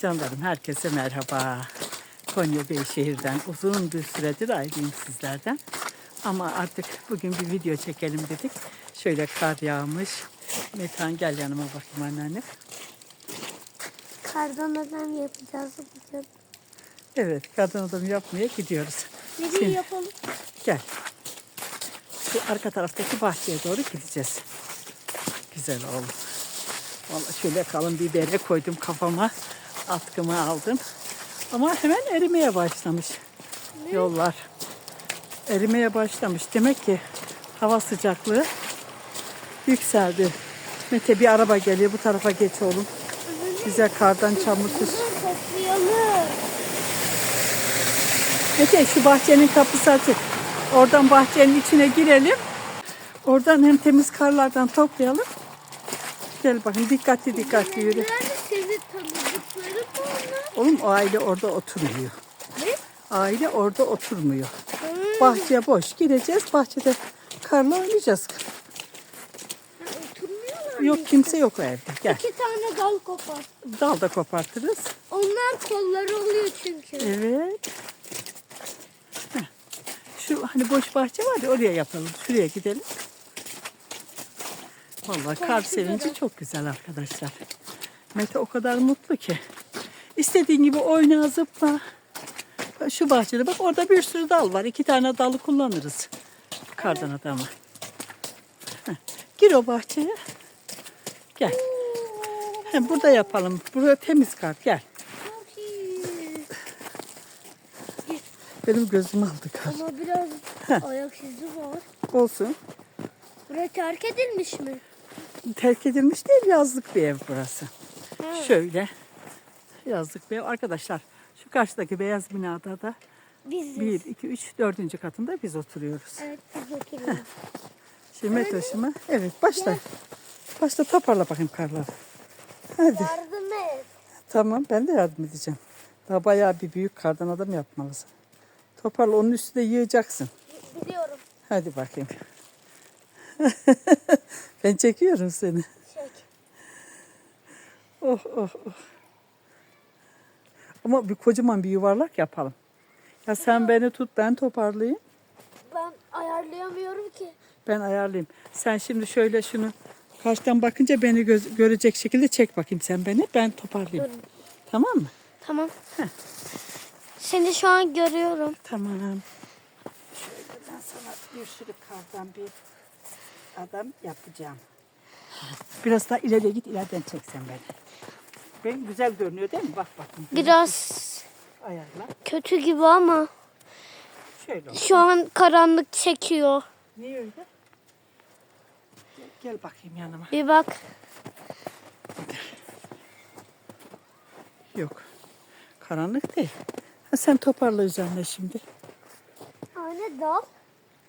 Canlarım herkese merhaba. Konya Beyşehir'den uzun bir süredir ayrıyım sizlerden. Ama artık bugün bir video çekelim dedik. Şöyle kar yağmış. Metan gel yanıma bakayım anneanne. Kardan adam yapacağız bugün. Evet kadın adam yapmaya gidiyoruz. Nereye Şimdi- yapalım? Gel. Şu arka taraftaki bahçeye doğru gideceğiz. Güzel oldu. Vallahi şöyle kalın bir bere koydum kafama. Atkımı aldım. Ama hemen erimeye başlamış yollar. Erimeye başlamış. Demek ki hava sıcaklığı yükseldi. Mete bir araba geliyor bu tarafa geç oğlum. Bize kardan. Bunu toplayalım. Mete şu bahçenin kapısı açık. Oradan bahçenin içine girelim. Oradan hem temiz karlardan toplayalım. Gel bakın dikkatli dikkatli yürü. Nerede senin tanıdıkların mı onlar? Oğlum o aile orada oturmuyor. Ne? Aile orada oturmuyor. Hmm. Bahçe boş. Gireceğiz bahçede karla oynayacağız. Ha, Oturmuyorlar Yok kimse yok o evde. Gel. İki tane dal kopar. Dal da kopartırız. Onlar kolları oluyor çünkü. Evet. Heh. Şu hani boş bahçe var ya oraya yapalım. Şuraya gidelim. Vallahi kar sevinci çok güzel arkadaşlar. Mete o kadar mutlu ki. İstediğin gibi oyna zıpla. Şu bahçede bak orada bir sürü dal var. İki tane dalı kullanırız. Kardan adamı. Heh. Gir o bahçeye. Gel. Hem burada yapalım. Burada temiz kar. Gel. Benim gözüm aldı kar. Ama biraz ayak izi var. Olsun. Burası terk edilmiş mi? Terk edilmiş değil yazlık bir ev burası. Ha. Şöyle yazlık bir ev. Arkadaşlar şu karşıdaki beyaz binada da Biziz. 1, 2, 3, 4. katında biz oturuyoruz. Evet biz oturuyoruz. Şimdi Metoş'uma evet başla. Başla toparla bakayım karları. Hadi. Yardım et. Tamam ben de yardım edeceğim. Daha bayağı bir büyük kardan adam yapmalısın. Toparla onun üstüne yığacaksın. Biliyorum. Hadi bakayım. ben çekiyorum seni. Çek. Oh oh oh. Ama bir kocaman bir yuvarlak yapalım. Ya sen beni tut ben toparlayayım. Ben ayarlayamıyorum ki. Ben ayarlayayım. Sen şimdi şöyle şunu karşıdan bakınca beni göz- görecek şekilde çek bakayım sen beni. Ben toparlayayım. Dur. Tamam mı? Tamam. Seni şu an görüyorum. Tamam. Şöyle ben sana bir sürü kardan bir adam yapacağım. Biraz daha ileriye git ileriden çeksen beni. Ben güzel görünüyor değil mi? Bak bakın. Biraz Ayarla. kötü gibi ama Şöyle olsun. şu an karanlık çekiyor. Niye öyle? Gel, gel bakayım yanıma. Bir bak. Yok. Karanlık değil. Ha, sen toparla üzerine şimdi. Anne dal.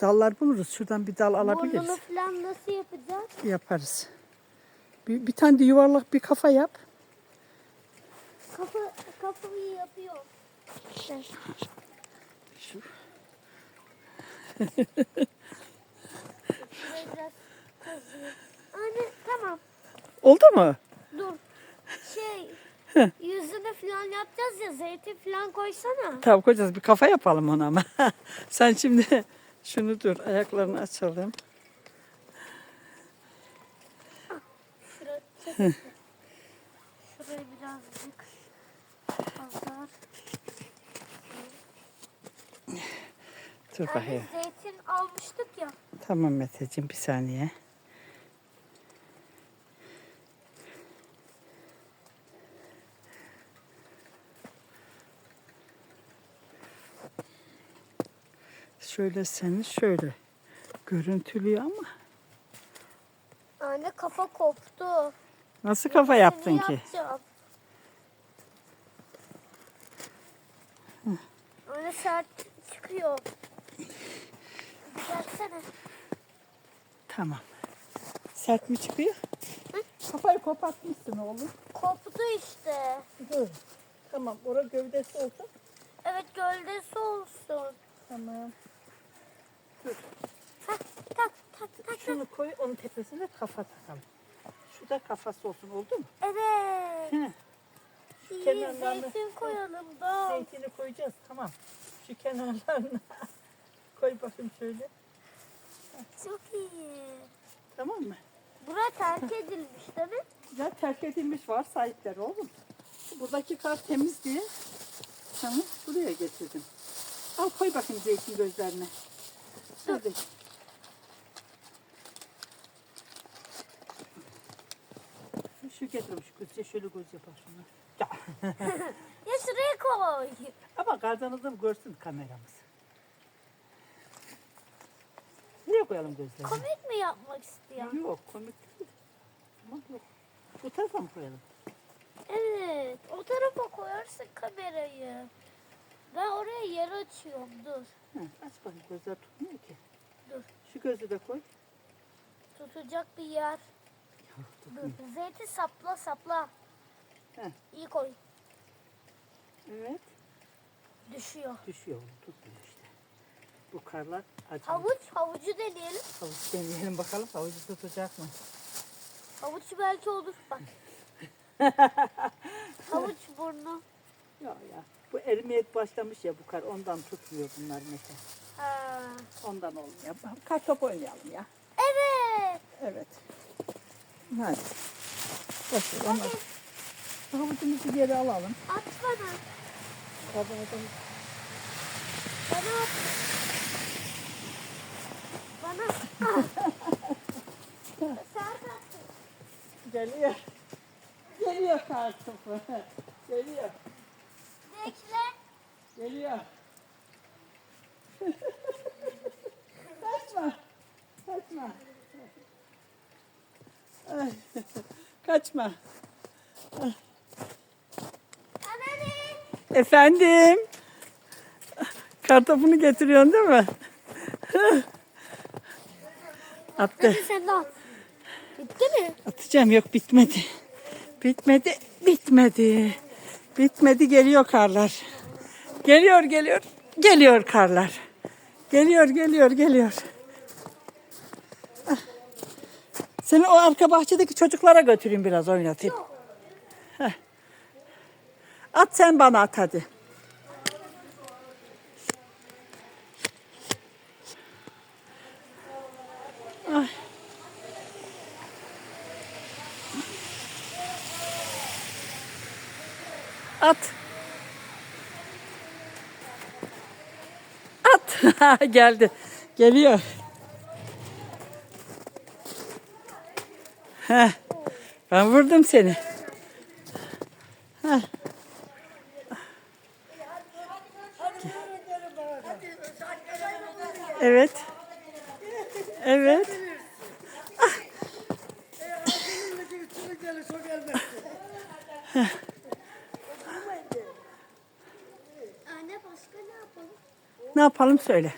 Dallar buluruz. Şuradan bir dal alabiliriz. Falan nasıl yapacağız? Yaparız. Bir, bir tane de yuvarlak bir kafa yap. Kafa, kafayı yapıyor. Şu. Biraz kazıyor. Anne tamam. Oldu mu? Dur. Şey yüzünü falan yapacağız ya zeytin falan koysana. Tamam koyacağız. Bir kafa yapalım ona ama. sen şimdi şunu dur. Ayaklarını açalım. Şuraya çek. Şurayı azar. Dur Hani bakayım. zeytin almıştık ya. Tamam Meteciğim bir saniye. Şöyle seni şöyle görüntülüyor ama Anne kafa koptu. nasıl kafa yaptın Seni ki? yapacağım. Anne sert çıkıyor. Gelsene. Tamam. Sert mi çıkıyor? Kafayı kopartmışsın oğlum. Koptu işte. Dur. Tamam, orada gövdesi olsun. Evet gövdesi olsun. Tamam. Dur. Hah, tak tak tak. Şunu koy, onun tepesine kafa takalım. Şu da kafası olsun, oldu mu? Evet. He. Kenarlarını zeytin koyalım da. zeytini koyacağız. Tamam. Şu kenarlarına koy bakayım şöyle. Çok iyi. Tamam mı? Bura terk edilmiş değil mi? Ya terk edilmiş var sahipleri oğlum. Buradaki kar temiz diye sana buraya getirdim. Al koy bakayım zeytin gözlerine. Hadi. Şu getirim şu gözce şöyle göz yapar şunu. Ya. Ya şuraya koy. Ama kardanızı görsün kameramız. Nereye koyalım gözlerini? Komik mi yapmak istiyor? Yok komik değil. Tamam yok. Bu tarafa mı koyalım? Evet. O tarafa koyarsın kamerayı. Ben oraya yer açıyorum. Dur. Hı, aç bakayım gözler tutmuyor ki. Dur. Şu gözü de koy. Tutacak bir yer. Yok, Dur. tutmuyor. Zeytin sapla sapla. Heh. İyi koy. Evet. Düşüyor. Düşüyor tutmuyor işte. Bu karlar acı. Havuç. Havucu deneyelim. Havuç deneyelim bakalım havucu tutacak mı? Havuç belki olur. Bak. Havuç burnu. Ya ya. Bu erimeye başlamış ya bu kar ondan tutmuyor bunlar mesela. Ha. Ondan olmuyor. Kar top oynayalım ya. Evet. Evet. Hadi. Boş ver onları. Havucumuzu geri alalım. At bana. Kabardım. Bana at. Bana. At. Geliyor. Geliyor kar topu. Geliyor. Bekle. Geliyor. Kaçma. Kaçma. Kaçma. Efendim. Kartopunu getiriyorsun değil mi? Attı. Hadi sen de at. Bitti mi? Atacağım yok bitmedi. Bitmedi. Bitmedi. Bitmedi geliyor karlar. Geliyor geliyor. Geliyor karlar. Geliyor geliyor geliyor. Ah. Seni o arka bahçedeki çocuklara götüreyim biraz oynatayım. Heh. At sen bana at hadi. At. At. Geldi. Geliyor. Heh. Ben vurdum seni. Evet. Evet. Anne başka ne yapalım? Ne yapalım söyle.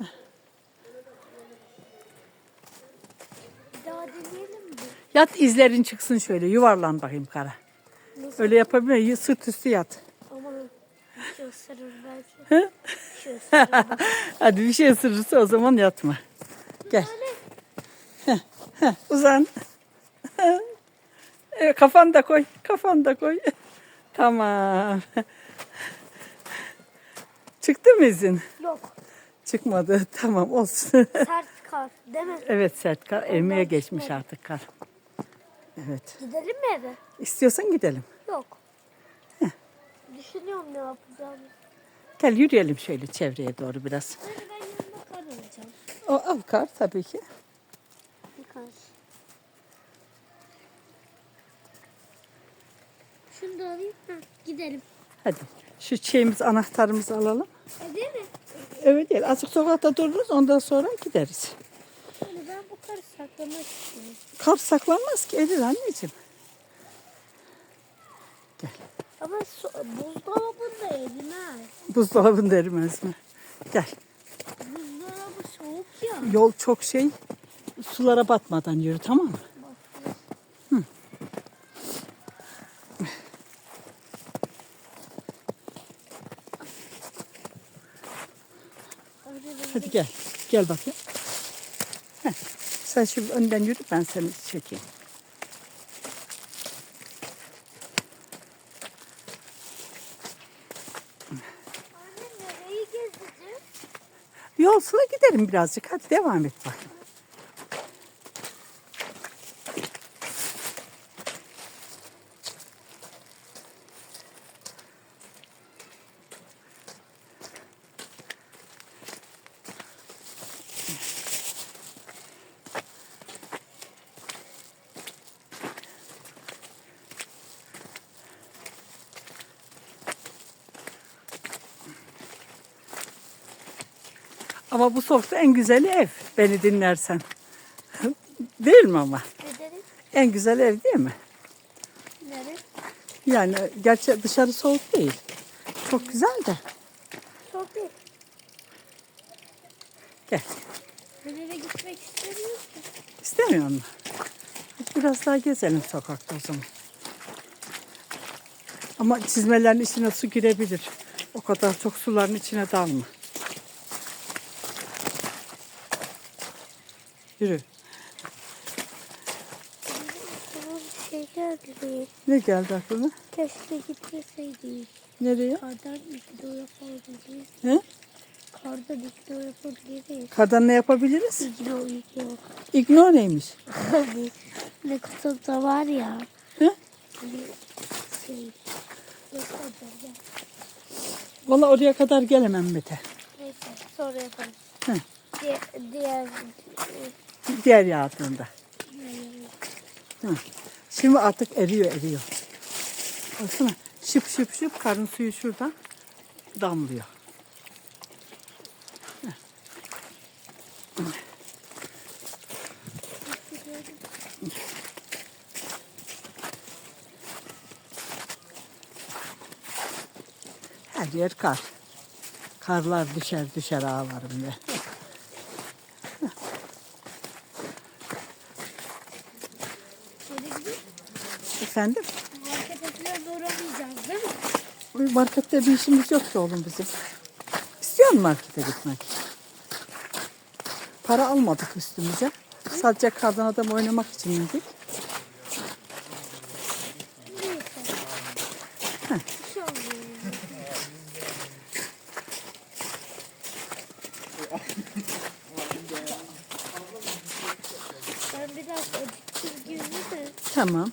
Bir daha deneyelim mi? Yat izlerin çıksın şöyle yuvarlan bakayım kara. Öyle yapabiliyor musun? Sırt üstü yat. Şey ısırır belki. Bir şey. Hadi bir şey ısırırsa o zaman yatma. Gel. Uzan. Evet, kafanı da koy. Kafanı da koy. Tamam. Çıktı mı izin? Yok. Çıkmadı. Tamam olsun. Sert kar değil mi? evet sert kar. Erimeye Ondan geçmiş artık kar. Evet. Gidelim mi eve? İstiyorsan gidelim. Yok. Düşünüyorum ne yapacağımı. Gel yürüyelim şöyle çevreye doğru biraz. Hadi ben yanına kar alacağım. O al kar tabii ki. Birkaç. Şunu da alayım. Heh, gidelim. Hadi. Şu şeyimiz anahtarımızı alalım. E değil mi? Evet değil. Azıcık sokakta dururuz ondan sonra gideriz. Yani ben bu karı saklamak istiyorum. Kar saklanmaz ki Eylül anneciğim. Gel. Ama su, buzdolabında erimez. Buzdolabında erimez mi? Gel. Buzdolabı soğuk ya. Yol çok şey. Sulara batmadan yürü tamam mı? Hadi gel. Gel bakayım. Heh. Sen şimdi önden yürü ben seni çekeyim. Yolsuna giderim birazcık. Hadi devam et bak. Ama bu soğukta en güzeli ev. Beni dinlersen. değil mi ama? Gidelim. En güzel ev değil mi? Nereye? Yani gerçi dışarı soğuk değil. Çok güzel de. Çok değil. Gel. Nereye gitmek istemiyorum ki. İstemiyor musun? Biraz daha gezelim sokakta o zaman. Ama çizmelerin içine su girebilir. O kadar çok suların içine dalma. Yürü. Bir şey geldi. Ne geldi aklına? Keşke gitmeseydik. Nereye? Kardan video yapabiliriz. He? Kardan video yapabiliriz. Kardan ne yapabiliriz? Video video. İgno neymiş? Hani ne kutuda var ya. He? Hani şey. Valla oraya kadar gelemem Mete. Neyse sonra yaparız. Hı. Diğer, diğer Diğer yağdığında. Şimdi artık eriyor eriyor. Baksana şıp şıp şıp karın suyu şuradan damlıyor. Her yer kar. Karlar düşer düşer ağlarım be. Şöyle gidip Efendim? markete falan uğramayacağız değil mi? Markette bir işimiz yok ki oğlum bizim. İstiyor musun markete gitmek? Para almadık üstümüze. Sadece kadın adam oynamak için indik. Şey. Ben biraz de. Tamam.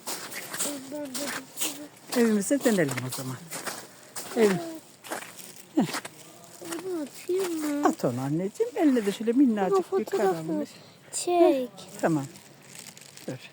Evimize dönelim o zaman. Ev, atayım mı? at onu anneciğim. Eline de şöyle minnacık bir kar fotoğrafı almış. çek. Tamam. Dur.